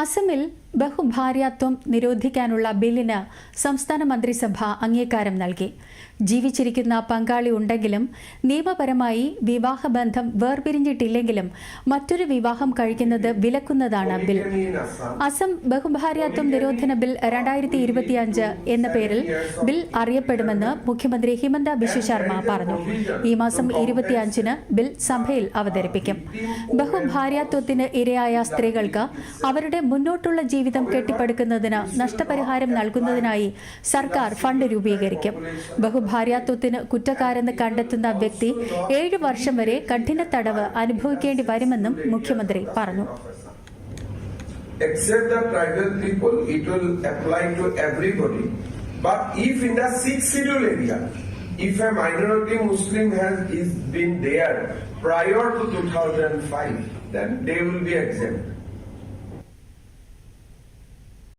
അസമിൽ ബഹുഭാര്യാത്വം നിരോധിക്കാനുള്ള ബില്ലിന് സംസ്ഥാന മന്ത്രിസഭ അംഗീകാരം നൽകി. ജീവിച്ചിരിക്കുന്ന പങ്കാളി ഉണ്ടെങ്കിലും നിയമപരമായി വിവാഹബന്ധം വേർപിരിഞ്ഞിട്ടില്ലെങ്കിലും മറ്റൊരു വിവാഹം കഴിക്കുന്നത് വിലക്കുന്നതാണ് ബിൽ. അസം ബഹുഭാര്യാത്വം നിരോധന ബിൽ രണ്ടായിരത്തി ഇരുപത്തിയഞ്ച് എന്ന പേരിൽ ബിൽ അറിയപ്പെടുമെന്ന് മുഖ്യമന്ത്രി ഹിമന്ത ബിശ്വ ശർമ്മ പറഞ്ഞു. ഈ മാസം ഇരുപത്തിയഞ്ചിന് ബിൽ സഭയിൽ അവതരിപ്പിക്കും. ബഹുഭാര്യാത്വത്തിന് ഇരയായ സ്ത്രീകൾക്ക് അവരുടെ മുന്നോട്ടുള്ള ജീവിതം കെട്ടിപ്പടുക്കുന്നതിന് നഷ്ടപരിഹാരം നൽകുന്നതിനായി സർക്കാർ ഫണ്ട് രൂപീകരിക്കും ബഹുഭാര്യാത്വത്തിന് കുറ്റക്കാരെന്ന് കണ്ടെത്തുന്ന വ്യക്തി ഏഴു വർഷം വരെ കഠിന തടവ് അനുഭവിക്കേണ്ടി വരുമെന്നും മുഖ്യമന്ത്രി പറഞ്ഞു except the tribal people, it will apply to everybody. But if in the sixth schedule area, if a minority Muslim has is been there prior to 2005, then they will be exempt.